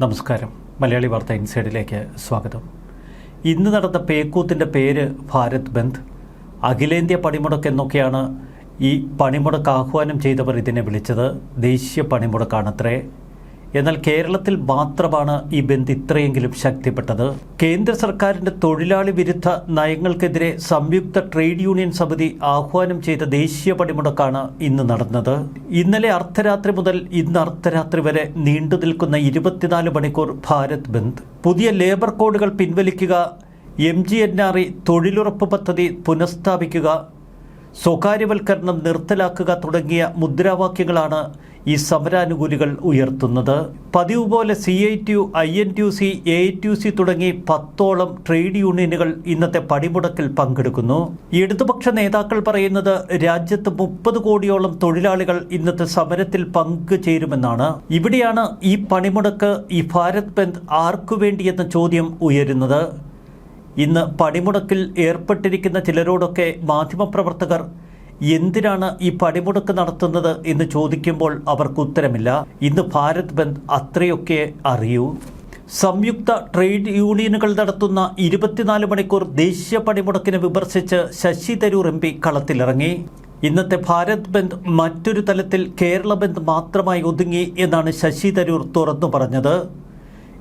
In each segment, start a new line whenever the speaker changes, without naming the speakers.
നമസ്കാരം. മലയാളി വാർത്ത ഇൻസൈഡിലേക്ക് സ്വാഗതം. ഇന്ന് നടന്ന പേക്കൂത്തിന്റെ പേര് ഭാരത് ബന്ദ് അഖിലേന്ത്യാ പണിമുടക്ക് എന്നൊക്കെയാണ് ഈ പണിമുടക്ക് ആഹ്വാനം ചെയ്തവർ ഇതിനെ വിളിച്ചത്. ദേശീയ പണിമുടക്കാണത്രേ. എന്നാൽ കേരളത്തിൽ മാത്രമാണ് ഈ ബന്ദ് ഇത്രയെങ്കിലും ശക്തിപ്പെട്ടത്. കേന്ദ്ര സർക്കാരിന്റെ തൊഴിലാളി വിരുദ്ധ നയങ്ങൾക്കെതിരെ സംയുക്ത ട്രേഡ് യൂണിയൻ സമിതി ആഹ്വാനം ചെയ്ത ദേശീയ പണിമുടക്കാണ് ഇന്ന് നടന്നത്. ഇന്നലെ അർദ്ധരാത്രി മുതൽ ഇന്ന് അർദ്ധരാത്രി വരെ നീണ്ടു നിൽക്കുന്ന ഇരുപത്തിനാല് മണിക്കൂർ ഭാരത് ബന്ദ്. പുതിയ ലേബർ കോഡുകൾ പിൻവലിക്കുക M G N R E തൊഴിലുറപ്പ് പദ്ധതി പുനഃസ്ഥാപിക്കുക സ്വകാര്യവൽക്കരണം നിർത്തലാക്കുക തുടങ്ങിയ മുദ്രാവാക്യങ്ങളാണ് ഈ സമരാനുകൂലികൾ ഉയർത്തുന്നത്. പതിവ് പോലെ C I T U I N T C A T C തുടങ്ങി പത്തോളം ട്രേഡ് യൂണിയനുകൾ ഇന്നത്തെ പടിമുടക്കിൽ പങ്കെടുക്കുന്നു. ഇടതുപക്ഷ നേതാക്കൾ പറയുന്നത് രാജ്യത്ത് മുപ്പത് കോടിയോളം തൊഴിലാളികൾ ഇന്നത്തെ സമരത്തിൽ പങ്കുചേരുമെന്നാണ് ഇവിടെയാണ് ഈ പണിമുടക്ക് ഈ ഭാരത് ബന്ദ് ആർക്കു വേണ്ടിയെന്ന ചോദ്യം ഉയരുന്നത്. ഇന്ന് പണിമുടക്കിൽ ഏർപ്പെട്ടിരിക്കുന്ന ചിലരോടൊക്കെ മാധ്യമപ്രവർത്തകർ എന്തിനാണ് ഈ പണിമുടക്ക് നടത്തുന്നത് എന്ന് ചോദിക്കുമ്പോൾ അവർക്ക് ഉത്തരമില്ല. ഇന്ന് ഭാരത് ബന്ദ് അത്രയൊക്കെ അറിയൂ. സംയുക്ത ട്രേഡ് യൂണിയനുകൾ നടത്തുന്ന ഇരുപത്തിനാല് മണിക്കൂർ ദേശീയ പണിമുടക്കിനെ വിമർശിച്ച് ശശി തരൂർ എം പി കളത്തിലിറങ്ങി. ഇന്നത്തെ ഭാരത് ബന്ദ് മറ്റൊരു തലത്തിൽ കേരള ബന്ദ് മാത്രമായി ഒതുങ്ങി എന്നാണ് ശശി തരൂർ തുറന്നു പറഞ്ഞത്.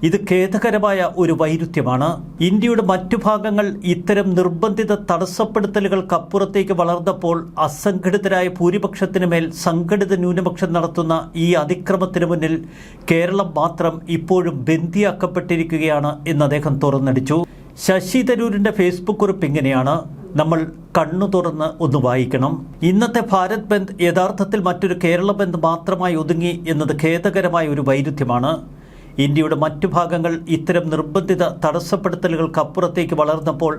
ഇത് ഖേദകരമായ ഒരു വൈരുദ്ധ്യമാണ്. ഇന്ത്യയുടെ മറ്റു ഭാഗങ്ങൾ ഇത്തരം നിർബന്ധിത തടസ്സപ്പെടുത്തലുകൾക്കപ്പുറത്തേക്ക് വളർന്നപ്പോൾ അസംഘടിതരായ ഭൂരിപക്ഷത്തിന് മേൽ സംഘടിത ന്യൂനപക്ഷം നടത്തുന്ന ഈ അതിക്രമത്തിന് മുന്നിൽ കേരളം മാത്രം ഇപ്പോഴും ബന്ദിയാക്കപ്പെട്ടിരിക്കുകയാണ് എന്ന് അദ്ദേഹം തുറന്നടിച്ചു. ശശി തരൂരിന്റെ ഫേസ്ബുക്ക് കുറിപ്പ് ഇങ്ങനെയാണ്. നമ്മൾ കണ്ണു തുറന്ന് ഒന്ന് വായിക്കണം. ഇന്നത്തെ ഭാരത് ബന്ദ് യഥാർത്ഥത്തിൽ മറ്റൊരു കേരള ബന്ദ് മാത്രമായി ഒതുങ്ങി എന്നത് ഖേദകരമായ ഒരു വൈരുദ്ധ്യമാണ്. ഇന്ത്യയുടെ മറ്റു ഭാഗങ്ങൾ ഇത്തരം നിർബന്ധിത തടസ്സപ്പെടുത്തലുകൾക്കപ്പുറത്തേക്ക് വളർന്നപ്പോൾ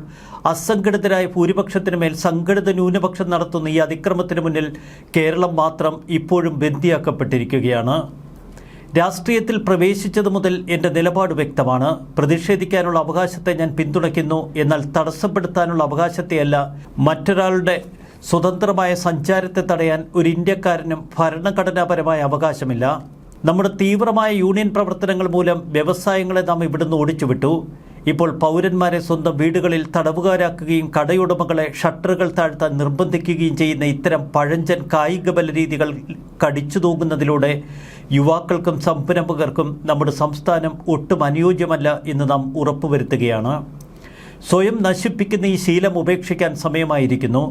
അസംഘടിതരായ ഭൂരിപക്ഷത്തിന് മേൽ സംഘടിത ന്യൂനപക്ഷം നടത്തുന്ന ഈ അതിക്രമത്തിന് മുന്നിൽ കേരളം മാത്രം ഇപ്പോഴും ബന്ദിയാക്കപ്പെട്ടിരിക്കുകയാണ്. രാഷ്ട്രീയത്തിൽ പ്രവേശിച്ചതു മുതൽ എന്റെ നിലപാട് വ്യക്തമാണ്. പ്രതിഷേധിക്കാനുള്ള അവകാശത്തെ ഞാൻ പിന്തുണയ്ക്കുന്നു. എന്നാൽ തടസ്സപ്പെടുത്താനുള്ള അവകാശത്തെയല്ല മറ്റൊരാളുടെ സ്വതന്ത്രമായ സഞ്ചാരത്തെ തടയാൻ ഒരു ഇന്ത്യക്കാരനും ഭരണഘടനാപരമായ അവകാശമില്ല. നമ്മുടെ തീവ്രമായ യൂണിയൻ പ്രവർത്തനങ്ങൾ മൂലം വ്യവസായങ്ങളെ നാം ഇവിടുന്ന് ഓടിച്ചുവിട്ടു. ഇപ്പോൾ പൗരന്മാരെ സ്വന്തം വീടുകളിൽ തടവുകാരാക്കുകയും കടയുടമകളെ ഷട്ടറുകൾ താഴ്ത്താൻ നിർബന്ധിക്കുകയും ചെയ്യുന്ന ഇത്തരം പഴഞ്ചൻ കായികബല രീതികൾ കടിച്ചു തൂങ്ങുന്നതിലൂടെ യുവാക്കൾക്കും സംരംഭകർക്കും നമ്മുടെ സംസ്ഥാനം ഒട്ടും അനുയോജ്യമല്ല എന്ന് നാം ഉറപ്പുവരുത്തുകയാണ്. സ്വയം നശിപ്പിക്കുന്ന ഈ ശീലം ഉപേക്ഷിക്കാൻ സമയമായിരിക്കുന്നു.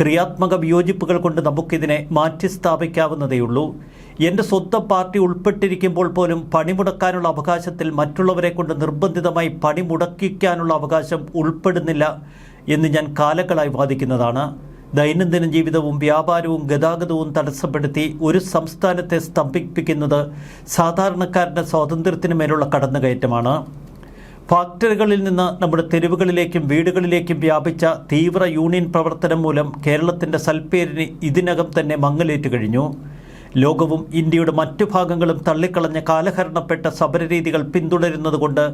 ക്രിയാത്മക വിയോജിപ്പുകൾ കൊണ്ട് നമുക്കിതിനെ മാറ്റിസ്ഥാപിക്കാവുന്നതേയുള്ളൂ എന്റെ സ്വന്തം പാർട്ടി ഉൾപ്പെട്ടിരിക്കുമ്പോൾ പോലും പണിമുടക്കാനുള്ള അവകാശത്തിൽ മറ്റുള്ളവരെ കൊണ്ട് നിർബന്ധിതമായി പണിമുടക്കിക്കാനുള്ള അവകാശം ഉൾപ്പെടുന്നില്ല എന്ന് ഞാൻ കാലങ്ങളായി വാദിക്കുന്നതാണ്. ദൈനംദിന ജീവിതവും വ്യാപാരവും ഗതാഗതവും തടസ്സപ്പെടുത്തി ഒരു സംസ്ഥാനത്തെ സ്തംഭിപ്പിക്കുന്നത് സാധാരണക്കാരന്റെ സ്വാതന്ത്ര്യത്തിന് മേലുള്ള കടന്നുകയറ്റമാണ്. ഫാക്ടറികളിൽ നിന്ന് നമ്മുടെ തെരുവുകളിലേക്കും വീടുകളിലേക്കും വ്യാപിച്ച തീവ്ര യൂണിയൻ പ്രവർത്തനം മൂലം കേരളത്തിന്റെ സൽപ്പേരിന് ഇതിനകം തന്നെ മങ്ങലേറ്റ് കഴിഞ്ഞു. ലോകവും ഇന്ത്യയുടെ മറ്റു ഭാഗങ്ങളും തള്ളിക്കളഞ്ഞ കാലഹരണപ്പെട്ട സമരരീതികൾ പിന്തുടരുന്നതുകൊണ്ട്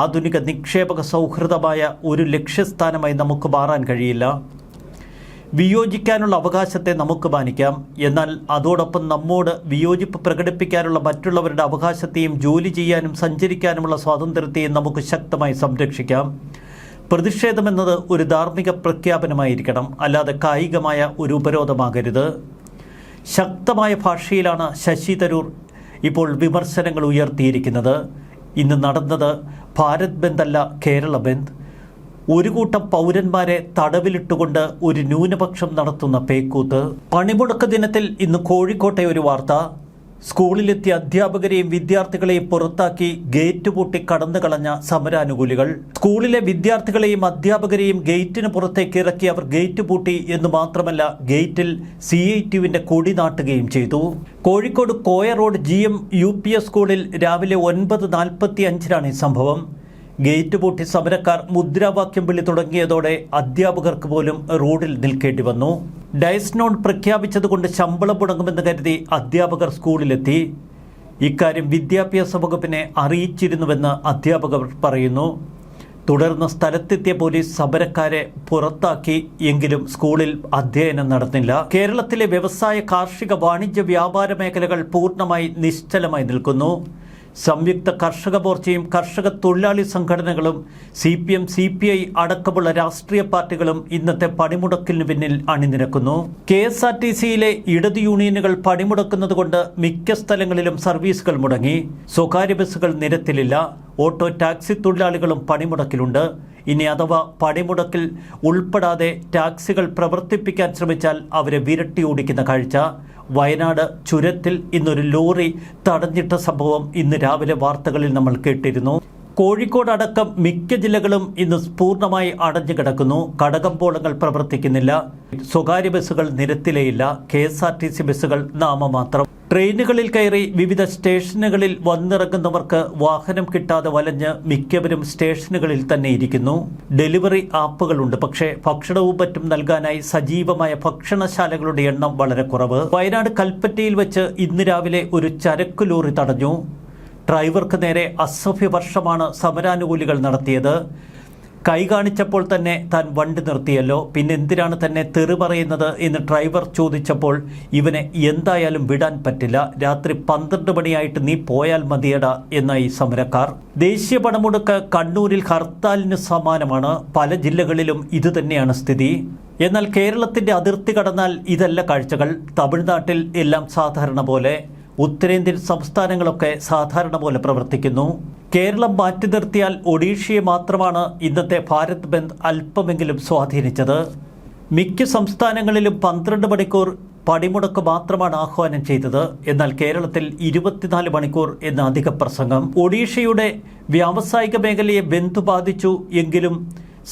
ആധുനിക നിക്ഷേപക സൗഹൃദമായ ഒരു ലക്ഷ്യസ്ഥാനമായി നമുക്ക് മാറാൻ കഴിയില്ല. വിയോജിക്കാനുള്ള അവകാശത്തെ നമുക്ക് മാനിക്കാം. എന്നാൽ അതോടൊപ്പം നമ്മോട് വിയോജിപ്പ് പ്രകടിപ്പിക്കാനുള്ള മറ്റുള്ളവരുടെ അവകാശത്തെയും ജോലി ചെയ്യാനും സഞ്ചരിക്കാനുമുള്ള സ്വാതന്ത്ര്യത്തെയും നമുക്ക് ശക്തമായി സംരക്ഷിക്കാം. പ്രതിഷേധമെന്നത് ഒരു ധാർമ്മിക പ്രഖ്യാപനമായിരിക്കണം. അല്ലാതെ കായികമായ ഒരു ഉപരോധമാകരുത്. ശക്തമായ ഭാഷയിലാണ് ശശി തരൂർ ഇപ്പോൾ വിമർശനങ്ങൾ ഉയർത്തിയിരിക്കുന്നത്. ഇന്ന് നടന്നത് ഭാരത് ബന്ദ് അല്ല കേരള ബന്ദ്. ഒരു കൂട്ടം പൗരന്മാരെ തടവിലിട്ടുകൊണ്ട് ഒരു ന്യൂനപക്ഷം നടത്തുന്ന പേക്കൂത്ത്. പണിമുടക്ക ദിനത്തിൽ ഇന്ന് കോഴിക്കോട്ടെ ഒരു വാർത്ത. സ്കൂളിലെത്തിയ അധ്യാപകരെയും വിദ്യാർത്ഥികളെയും പുറത്താക്കി ഗേറ്റ് പൂട്ടി കടന്നു കളഞ്ഞ സമരാനുകൂലികൾ. സ്കൂളിലെ വിദ്യാർത്ഥികളെയും അധ്യാപകരെയും ഗേറ്റിന് പുറത്തേക്ക് ഇറക്കി അവർ ഗേറ്റ് പൂട്ടി എന്ന് മാത്രമല്ല ഗേറ്റിൽ സി ഐ ടിയുവിന്റെ കൊടി നാട്ടുകയും ചെയ്തു. Kozhikode Koya road G M U P S സ്കൂളിൽ രാവിലെ ഒൻപത് നാൽപ്പത്തി അഞ്ചിനാണ് ഈ സംഭവം. ഗേറ്റ് പൂട്ടി സമരക്കാർ മുദ്രാവാക്യം വിളി തുടങ്ങിയതോടെ അധ്യാപകർക്ക് പോലും റോഡിൽ നിൽക്കേണ്ടി വന്നു. ഡയസ്നോൺ പ്രഖ്യാപിച്ചതുകൊണ്ട് ശമ്പളം മുടങ്ങുമെന്ന് കരുതി അധ്യാപകർ സ്കൂളിലെത്തി. ഇക്കാര്യം വിദ്യാഭ്യാസ വകുപ്പിനെ അറിയിച്ചിരുന്നുവെന്ന് അധ്യാപകർ പറയുന്നു. തുടർന്ന് സ്ഥലത്തെത്തിയ പോലീസ് സമരക്കാരെ പുറത്താക്കി എങ്കിലും സ്കൂളിൽ അധ്യയനം നടന്നില്ല. കേരളത്തിലെ വ്യവസായ കാർഷിക വാണിജ്യ വ്യാപാര മേഖലകൾ പൂർണമായി നിശ്ചലമായി നിൽക്കുന്നു. സംയുക്ത കർഷക മോർച്ചയും കർഷക തൊഴിലാളി സംഘടനകളും C P M C P I അടക്കമുള്ള രാഷ്ട്രീയ പാർട്ടികളും ഇന്നത്തെ പണിമുടക്കിന് പിന്നിൽ അണിനിരക്കുന്നു. കെ എസ് ആർ ടി സിയിലെ ഇടത് യൂണിയനുകൾ പണിമുടക്കുന്നത് കൊണ്ട് മിക്ക സ്ഥലങ്ങളിലും സർവീസുകൾ മുടങ്ങി. സ്വകാര്യ ബസ്സുകൾ നിരത്തിലില്ല. ഓട്ടോ ടാക്സി തൊഴിലാളികളും പണിമുടക്കിലുണ്ട്. ഇനി അഥവാ പണിമുടക്കിൽ ഉൾപ്പെടാതെ ടാക്സികൾ പ്രവർത്തിപ്പിക്കാൻ ശ്രമിച്ചാൽ അവരെ വിരട്ടി ഓടിക്കുന്ന കാഴ്ച. വയനാട് ചുരത്തിൽ ഇന്നൊരു ലോറി തടഞ്ഞിട്ട സംഭവം ഇന്ന് രാവിലെ വാർത്തകളിൽ നമ്മൾ കേട്ടിരുന്നു. കോഴിക്കോട് അടക്കം മിക്ക ജില്ലകളും ഇന്ന് പൂർണമായി അടഞ്ഞു കിടക്കുന്നു. കടകമ്പോളങ്ങൾ പ്രവർത്തിക്കുന്നില്ല. സ്വകാര്യ ബസ്സുകൾ നിരത്തിലേയില്ല K S R T C ബസ്സുകൾ നാമമാത്രം ട്രെയിനുകളിൽ കയറി വിവിധ സ്റ്റേഷനുകളിൽ വന്നിറങ്ങുന്നവർക്ക് വാഹനം കിട്ടാതെ വലഞ്ഞ് മിക്കവരും സ്റ്റേഷനുകളിൽ തന്നെ ഇരിക്കുന്നു. ഡെലിവറി ആപ്പുകളുണ്ട്. പക്ഷേ ഭക്ഷണവും മറ്റും നൽകാനായി സജീവമായ ഭക്ഷണശാലകളുടെ എണ്ണം വളരെ കുറവ്. വയനാട് കൽപ്പറ്റയിൽ വെച്ച് ഇന്ന് രാവിലെ ഒരു ചരക്ക് ലോറി തടഞ്ഞു. ഡ്രൈവർക്ക് നേരെ അസഭ്യവർഷമാണ് സമരാനുകൂലികൾ നടത്തിയത്. കൈ കാണിച്ചപ്പോൾ തന്നെ താൻ വണ്ടി നിർത്തിയല്ലോ. പിന്നെ എന്തിനാണ് തന്നെ തെറി പറയുന്നത് എന്ന് ഡ്രൈവർ ചോദിച്ചപ്പോൾ ഇവനെ എന്തായാലും വിടാൻ പറ്റില്ല. രാത്രി പന്ത്രണ്ട് മണിയായിട്ട് നീ പോയാൽ മതിയടാ എന്നായി സമരക്കാർ. ദേശീയ പണമുടക്ക് കണ്ണൂരിൽ ഹർത്താലിന് സമാനമാണ്. പല ജില്ലകളിലും ഇതുതന്നെയാണ് സ്ഥിതി. എന്നാൽ കേരളത്തിന്റെ അതിർത്തി കടന്നാൽ ഇതല്ല കാഴ്ചകൾ. തമിഴ്നാട്ടിൽ എല്ലാം സാധാരണ പോലെ. ഉത്തരേന്ത്യൻ സംസ്ഥാനങ്ങളൊക്കെ സാധാരണ പോലെ പ്രവർത്തിക്കുന്നു. കേരളം മാറ്റി നിർത്തിയാൽ ഒഡീഷയെ മാത്രമാണ് ഇന്നത്തെ ഭാരത് ബന്ദ് അല്പമെങ്കിലും സ്വാധീനിച്ചത്. മിക്ക സംസ്ഥാനങ്ങളിലും പന്ത്രണ്ട് മണിക്കൂർ പണിമുടക്ക് മാത്രമാണ് ആഹ്വാനം ചെയ്തത്. എന്നാൽ കേരളത്തിൽ ഇരുപത്തിനാല് മണിക്കൂർ എന്ന അധിക പ്രസംഗം. ഒഡീഷയുടെ വ്യാവസായിക മേഖലയെ ബന്ധു ബാധിച്ചു എങ്കിലും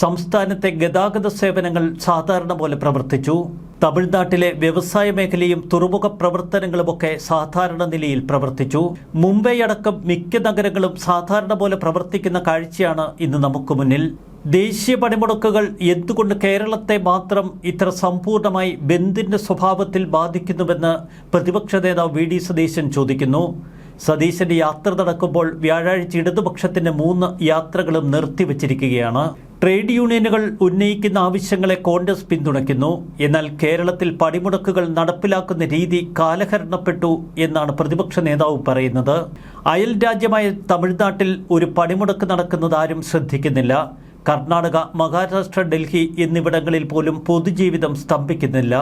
സംസ്ഥാനത്തെ ഗതാഗത സേവനങ്ങൾ സാധാരണ പോലെ പ്രവർത്തിച്ചു. തമിഴ്നാട്ടിലെ വ്യവസായ മേഖലയും തുറമുഖ പ്രവർത്തനങ്ങളുമൊക്കെ സാധാരണ നിലയിൽ പ്രവർത്തിച്ചു. മുംബൈ അടക്കം മിക്ക നഗരങ്ങളും സാധാരണ പോലെ പ്രവർത്തിക്കുന്ന കാഴ്ചയാണ് ഇന്ന് നമുക്ക് മുന്നിൽ. ദേശീയ പണിമുടക്കുകൾ എന്തുകൊണ്ട് കേരളത്തെ മാത്രം ഇത്ര സമ്പൂർണമായി ബന്ധിന്റെ സ്വഭാവത്തിൽ ബാധിക്കുന്നുവെന്ന് പ്രതിപക്ഷ നേതാവ് വി ഡി സതീശൻ ചോദിക്കുന്നു. സതീശന്റെ യാത്ര നടക്കുമ്പോൾ വ്യാഴാഴ്ച ഇടതുപക്ഷത്തിന്റെ മൂന്ന് യാത്രകളും നിർത്തിവച്ചിരിക്കുകയാണ്. ട്രേഡ് യൂണിയനുകൾ ഉന്നയിക്കുന്ന ആവശ്യങ്ങളെ കോൺഗ്രസ് പിന്തുണയ്ക്കുന്നു. എന്നാൽ കേരളത്തിൽ പടിമുടക്കുകൾ നടപ്പിലാക്കുന്ന രീതി കാലഹരണപ്പെട്ടു എന്നാണ് പ്രതിപക്ഷ നേതാവ് പറയുന്നത്. അയൽ രാജ്യമായ തമിഴ്നാട്ടിൽ ഒരു പടിമുടക്ക് നടക്കുന്നത് ആരും ശ്രദ്ധിക്കുന്നില്ല. കർണാടക മഹാരാഷ്ട്ര ഡൽഹി എന്നിവിടങ്ങളിൽ പോലും പൊതുജീവിതം സ്തംഭിക്കുന്നില്ല.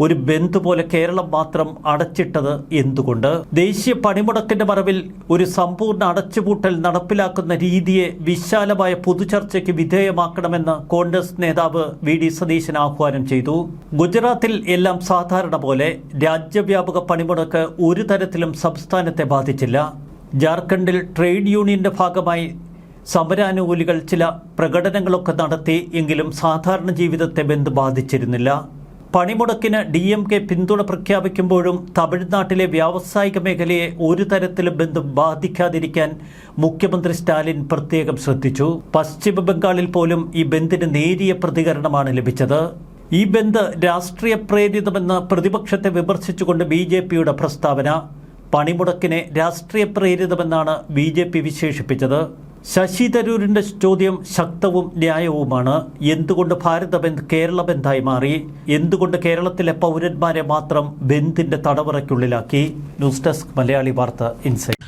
ഒരു ബന്ധു പോലെ കേരളം മാത്രം അടച്ചിട്ടത് എന്തുകൊണ്ട്? ദേശീയ പണിമുടക്കിന്റെ മറവിൽ ഒരു സമ്പൂർണ അടച്ചുപൂട്ടൽ നടപ്പിലാക്കുന്ന രീതിയെ വിശാലമായ പൊതുചർച്ചയ്ക്ക് വിധേയമാക്കണമെന്ന് കോൺഗ്രസ് നേതാവ് വി ഡി സതീശൻ ആഹ്വാനം ചെയ്തു. ഗുജറാത്തിൽ എല്ലാം സാധാരണ പോലെ രാജ്യവ്യാപക പണിമുടക്ക് ഒരു തരത്തിലും സംസ്ഥാനത്തെ ബാധിച്ചില്ല. ജാർഖണ്ഡിൽ ട്രേഡ് യൂണിയന്റെ ഭാഗമായി സമരാനുകൂലികൾ ചില പ്രകടനങ്ങളൊക്കെ നടത്തി എങ്കിലും സാധാരണ ജീവിതത്തെ ബന്ധു ബാധിച്ചിരുന്നില്ല. പണിമുടക്കിന് ഡി എം കെ പിന്തുണ പ്രഖ്യാപിക്കുമ്പോഴും തമിഴ്നാട്ടിലെ വ്യാവസായിക മേഖലയെ ഒരു തരത്തിലും ബന്ധം ബാധിക്കാതിരിക്കാൻ മുഖ്യമന്ത്രി സ്റ്റാലിൻ പ്രത്യേകം ശ്രദ്ധിച്ചു. പശ്ചിമ ബംഗാളിൽ പോലും ഈ ബന്ദിന് നേരിയ പ്രതികരണമാണ് ലഭിച്ചത്. ഈ ബന്ദ് രാഷ്ട്രീയ പ്രേരിതമെന്ന് പ്രതിപക്ഷത്തെ വിമർശിച്ചുകൊണ്ട് ബി ജെ പിയുടെ പ്രസ്താവന. പണിമുടക്കിനെ രാഷ്ട്രീയ പ്രേരിതമെന്നാണ് ബി ജെ പി വിശേഷിപ്പിച്ചത്. ശശി തരൂരിന്റെ ചോദ്യം ശക്തവും ന്യായവുമാണ്. എന്തുകൊണ്ട് ഭാരത ബന്ദ് കേരള ബന്ധായി മാറി? എന്തുകൊണ്ട് കേരളത്തിലെ പൗരന്മാരെ മാത്രം ബന്ധിന്റെ തടവറയ്ക്കുള്ളിലാക്കി? News desk Malayali Vartha insight.